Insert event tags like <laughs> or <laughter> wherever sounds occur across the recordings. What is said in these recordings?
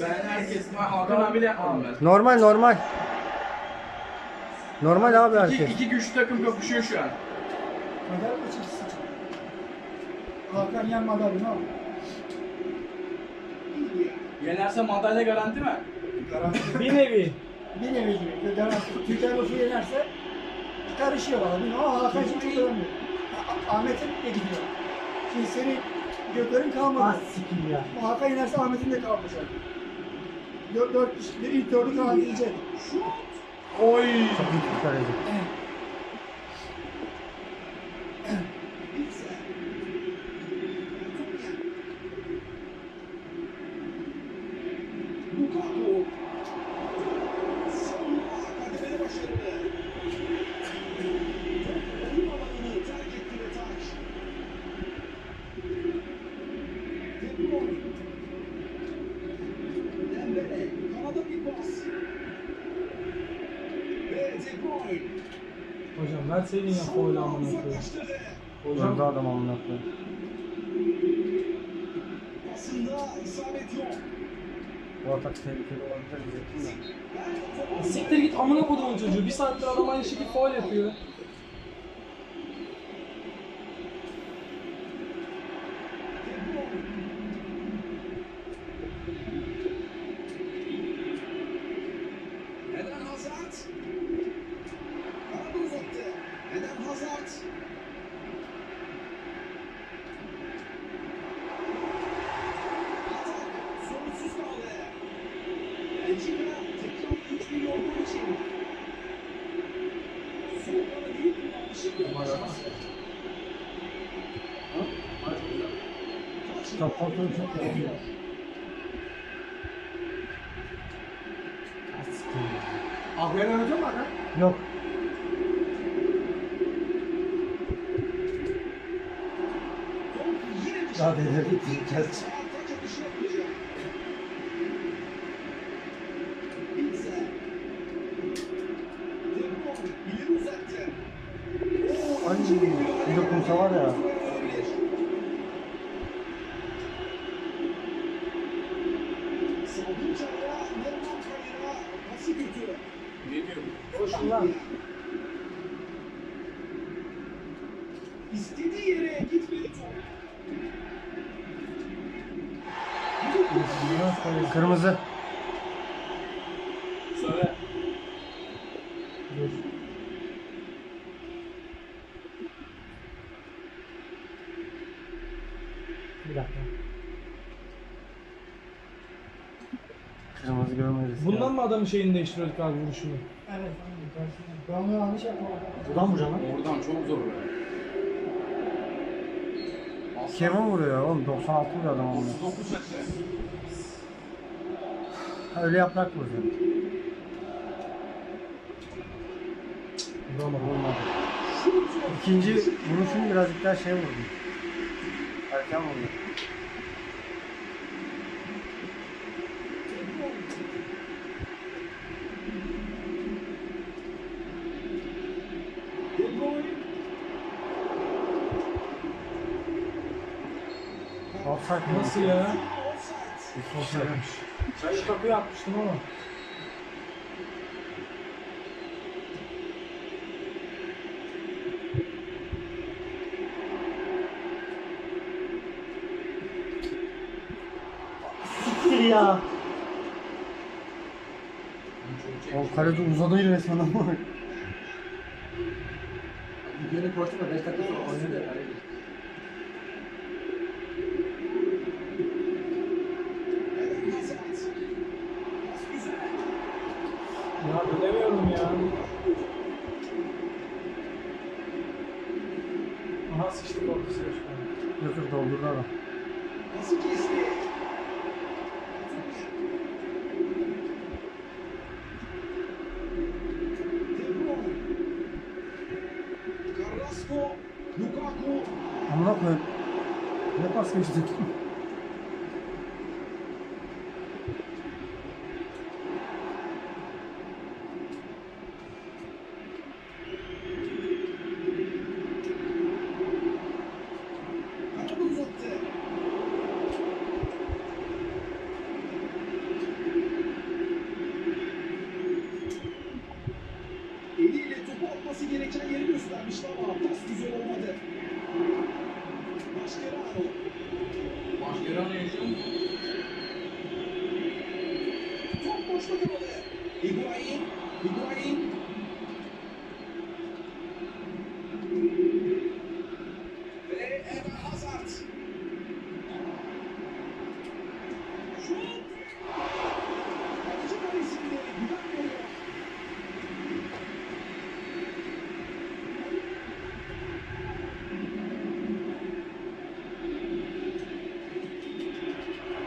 Ben herkes, Hakan abiyle ben. Normal normal. Normal abi İki, herkes. iki güçlü takım kapışıyor şu an. Kadar mı çıksın? Hakan yenmedi abi ne yapayım? Yenerse madalya garanti mi? Garanti. Bir nevi. Bir nevi gibi. Garanti. Türkiye Losu yenerse karışıyor bana. Bilmiyorum ama Hakan için çok önemli. Ah- Ahmet'in de gidiyor. Şimdi senin göklerin kalmadı. sikim ya. Bu Hakan yenerse Ahmet'in de kalmayacak. Dört, dört ilk dördü garantileyecek. Oy! Çok iyi kurtarıcı. Lukaku. Hocam verseydin ya foul amına koyayım. Hocam Öldü adam amına koyayım. Pasında isabet yok. Bu atak tehlikeli olabilir diyecektim de. siktir git amına kodumun çocuğu. Bir saattir adam aynı şekilde foul yapıyor. Eden Hazard. Kanada uzattı. Eden Hazard. Atak sorunsuz kaldı. Belçika tekrar 3 bir yorgun için. Solkana değil kullanmışı başarısı. Top kontrolü çok iyi. Agüero oynayacak mı Hakan? Yok. Daha delirdik. Gideceğiz. Taç atışı yapılacak. Pizza. De Bruyne ileri uzattı. Oo, Ay, ince bir müdahale. bir dokunsa var ya. Olabilir. Salgın çaya, Nerman Kayır'a pası kötü. Ne diyorum? Koşun lan. İstediği yere gitmedi top. Kırmızı. Söyle. Dur. Bir dakika. Kırmızı görmeriz. Bundan mı adamın şeyini değiştiriyorduk abi vuruşunu? Evet. Ben onu yanlış yapmadım. Buradan vuracaksın lan. Oradan çok zor. Kevin vuruyor oğlum 96 vuruyor adam amına. 39 metre. Ha, Öyle yaprak vuruyor. Vuramadım. Olmadı. İkinci vuruşun birazcık daha şey vurdu. Erken vurdu. De Bruyne. Offside? Nasıl ya? Offside. Offside'miş. Çayı kapıya atmıştım ama. Siktir ya. O kaleci uzadı resmen ama. Yeni koştu da 5 dakika sonra oynuyor da kaleci. Eden Hazard. Pas güzel. Ya bilemiyorum ya. Aha sıçtık ortası ya şu an. Yok yok doldurdu adam. Kesti. Carrasco. Lukaku. Amına koyayım. Ne pas geçti? Kanada uzattı. Tirana yaşıyor mu? Top boşta kaldı. Higuain. Higuain. Ve Eden Hazard. Şut. Kaleci kalesinde güven geliyor.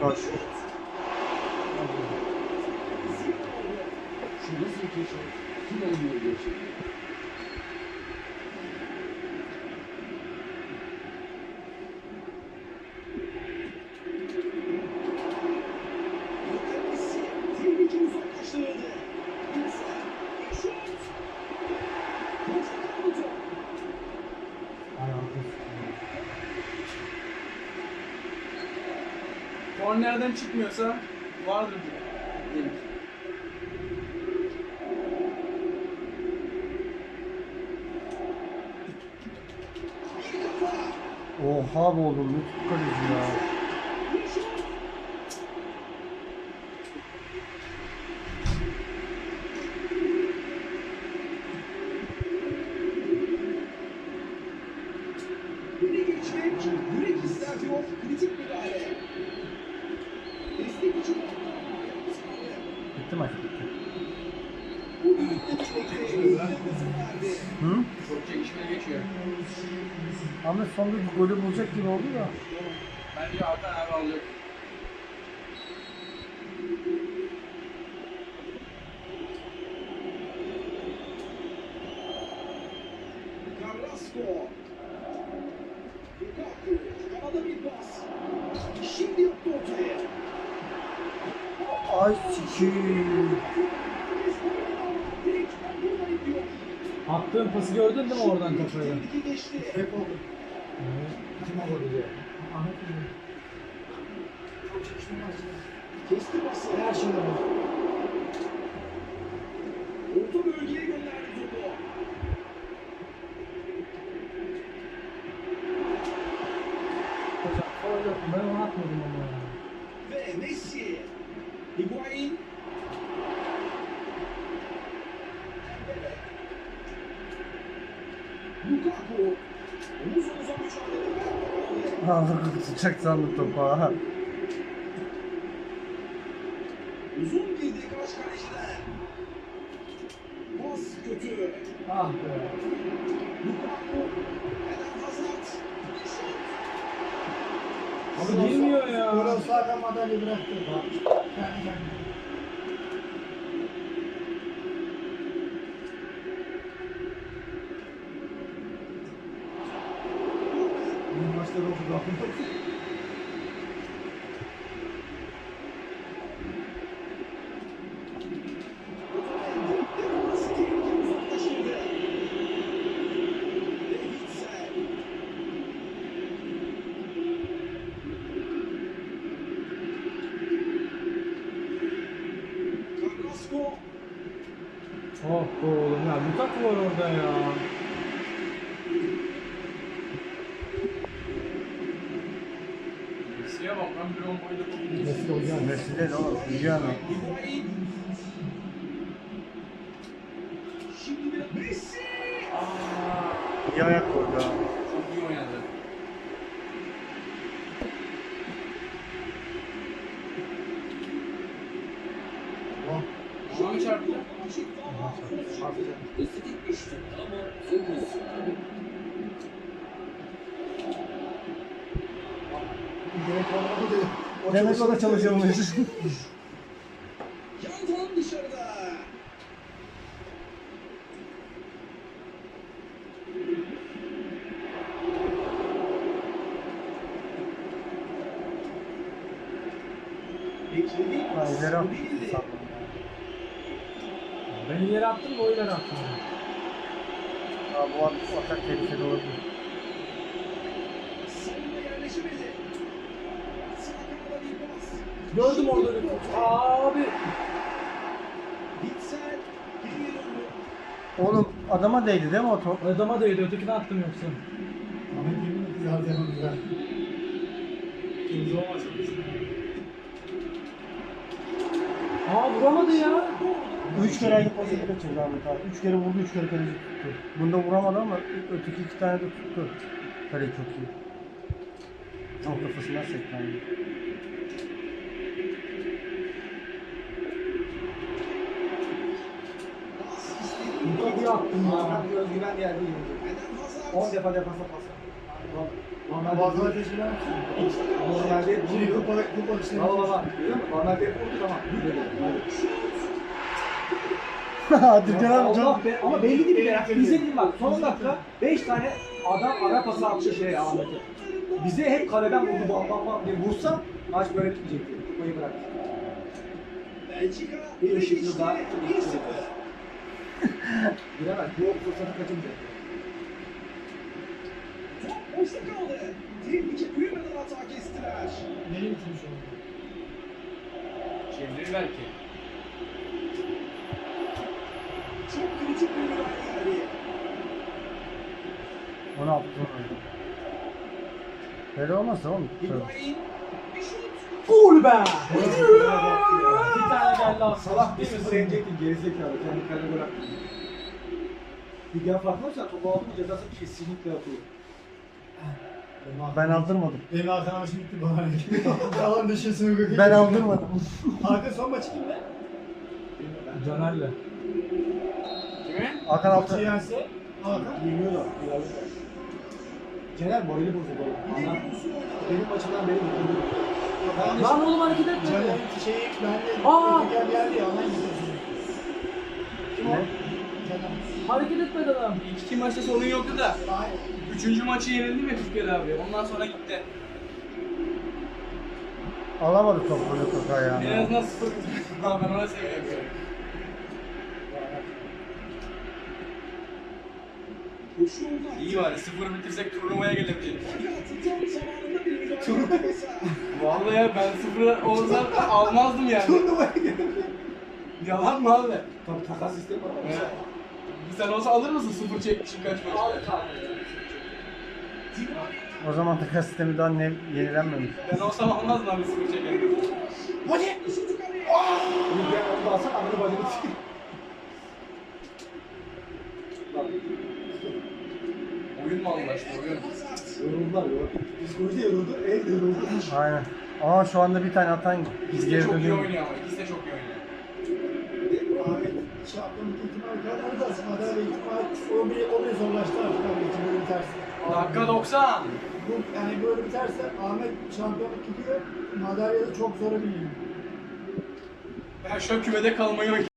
Koş. Şu nasıl iki şey? Kim diye kaldı top. Kornerden çıkmıyorsa vardır bir. Değil. Bir kafa. Oha be oğlum ne tut kaleci ya. Yürek ister diyor kritik müdahale. Destek için. Bitti maç bitti. Hı? Çok çekişmeli geçiyor. Ama sonunda bir golü bulacak gibi oldu da. Bence Hakan abi alacak. Carrasco. Lukaku. Kanada bir pas. Şimdi yaptı ortaya. Ay sikiyim. Direkt buradan gidiyor. Attığın pası gördün değil mi oradan geçti. Hep oldu. Kim. Ahmet ya. Kesti pası. Her şey oldu. Orta bölgeye gönderdi topu. Hocam faul yok. Ben onu atmadım ama ya. Ve Messi. Higuain. Dembele. Lukaku. Omuz omuza Ah, tutacak sandım topu ha. Uzun girdi karşı kaleciden. Pas kötü. Ah be. Lukaku. Eden Hazard. Abi girmiyor ya. Gol olsa adam madalya bıraktı. Kendi kendine. Bu maçta da oldu. Defansı tehlike uzaklaştırdı. Davidsen. Carrasco. Oh be oğlum ya. Lukaku var orada ya. Messi'ye bak lan bir on boyda çok Messi hocam. Messi değil oğlum. Hülya Messi. İyi ayak koydu ha. Çok iyi oynadı. Oh. Şu an çarptı. Ama Estetik düştü ama Direkt olmadı dedi. O Demek o da çalışıyormuş. Yandan dışarıda. Beklediği Ha, pas ileri attı değildi. sandım. Ben ileri attım da o ileri attım. Ha, bu at, atak tehlikeli olabilir. Savunma yerleşemedi. Sağ kanada bir pas. Gördüm orada bir Abi. Oğlum adama değdi değil mi o top? Adama değdi ötekine attım yoksa. Ahmet yemin etti zaten güzel. İkinci o maç Aa vuramadı ya. Üç kere aynı pası kaçırdı Ahmet abi. Üç kere vurdu, üç kere kaleci tuttu. Bunda vuramadı ama öteki iki tane de tuttu. Kale çok iyi. Tam kafasından seklendi. Bu bir özgüven geldi yine. Eden Hazard. 10 defa defansa pas. Normalde Normalde bunu kupa kupa işte. Baba baba. Tamam. Adırcan abi çok... ama belli değil ya. Bize değil bak son dakika 5 tane adam ara pası atmış şeye Ahmet'e. Bize hep kaleden vurdu bam bam bam diye vursa maç böyle bitmeyecekti. Kupayı bırak. Belçika. Bir ışıklı daha. 1-0. Giremez. Bu fırsatı kaçınca. Top boşta kaldı. Tehlike büyümeden hata kestiler. Nereye bitirmiş oldu? Çevirir belki. Çok kritik bir müdahale geldi. Onu yaptı sonra. Böyle olmazsa oğlum. İbrahim. Gol be! Bir tane geldi aslında. Salak bir sıfır yenecektin gerizekalı. Kendi attın. Bir daha farkında mısın? Topu aldın mı cezası kesinlikle atıyor. Ben aldırmadım. Benim arkadaşım gitti bari. Yalan dışısını koyuyor. Ben aldırmadım. Hakan son maçı kimle? Caner'le. Kimi? Hakan Maçı altı. yense Hakan. Yeniyor da. Cener morali bozuldu. Benim açımdan beni mutlu. Lan oğlum hareket etme. Caner şeyi ben de Aa! gel geldi ya ondan gidiyorsun. Kim o? Ne? Caner. Hareket etmedi adam. İlk iki maçta sorun yoktu da. Üçüncü maçı yenildi mi Fikret abi? Ondan sonra gitti. Alamadı topu yok yok En ayağına. azından sıfır <laughs> Ha, ben ona seviyorum. İyi bari sıfır bitirsek turnuvaya gelebiliriz. <laughs> Fakat Vallahi ya ben sıfır olsam almazdım yani. Yalan mı abi? Tabii takas sistemi var. Evet. Sen olsa alır mısın sıfır çekmişim kaç maç? Al. O zaman takas sistemi daha ne, yenilenmemiş. Ben olsam almazdım abi sıfır çeken. Hadi. Şutu kaleye. Bir gel onu da alsan amını bacını sikeyim. Oyun mu Allah işte oyun. Yoruldular yoruldu. Psikoloji de yoruldu, el de yoruldu. Aynen. Ama şu anda bir tane atan İkisi de geri çok iyi dönüyor. oynuyor ama ikisi de çok iyi oynuyor. Ahmet şampiyonluk ihtimali kadar da madalya ihtimali o bile, o bile zorlaştı artık abi için böyle biterse. Dakika 90. Bu, yani böyle biterse Ahmet şampiyonluk gidiyor. Madalya da çok zora biniyor. Ben şu an kümede kalmayı